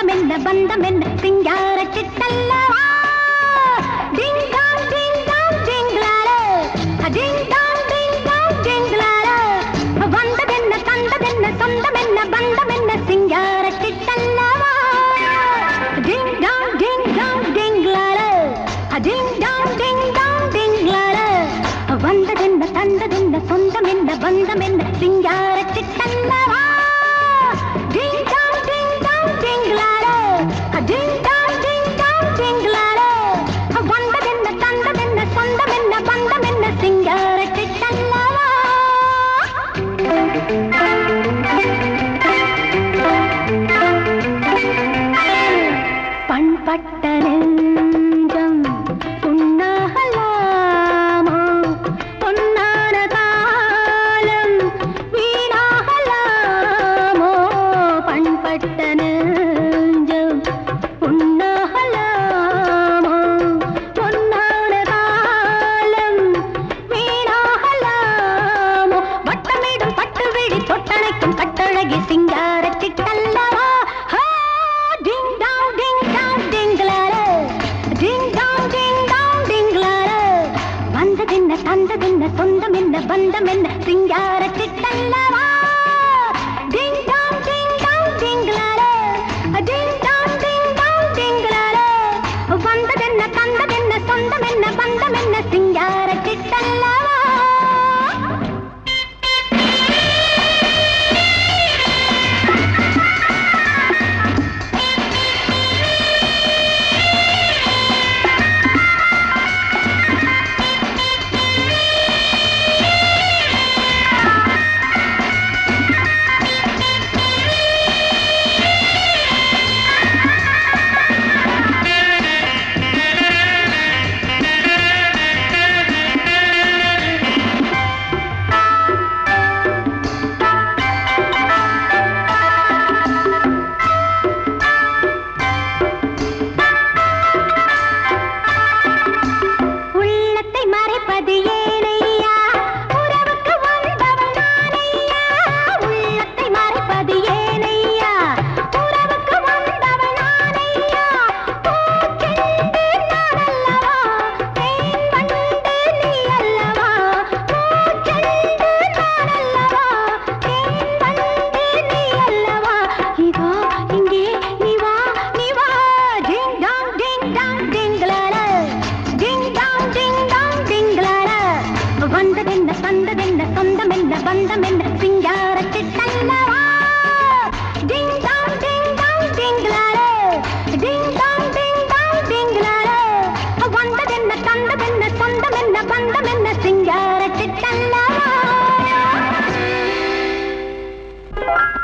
பந்தம் என்ன சிங்கார சிட்டல்லவா? Ding dong ding dong ding dong ding dong வந்ததென்ன தந்ததென்ன பந்தம் என்ன சிங்கார சிட்டல்லவா? Ding dong ding dong ding dong ding dong வந்ததென்ன தந்ததென்ன சொந்தம் என்ன சிங்கார சிட்டல்லவா? டிங் பண்பட்ட தந்ததென்ன தந்ததென்ன சொந்தம் என்ன பந்தம் என்ன சிங்கார சிட்டல்லவா पद ये சொந்தமென்ன பந்தமென்ன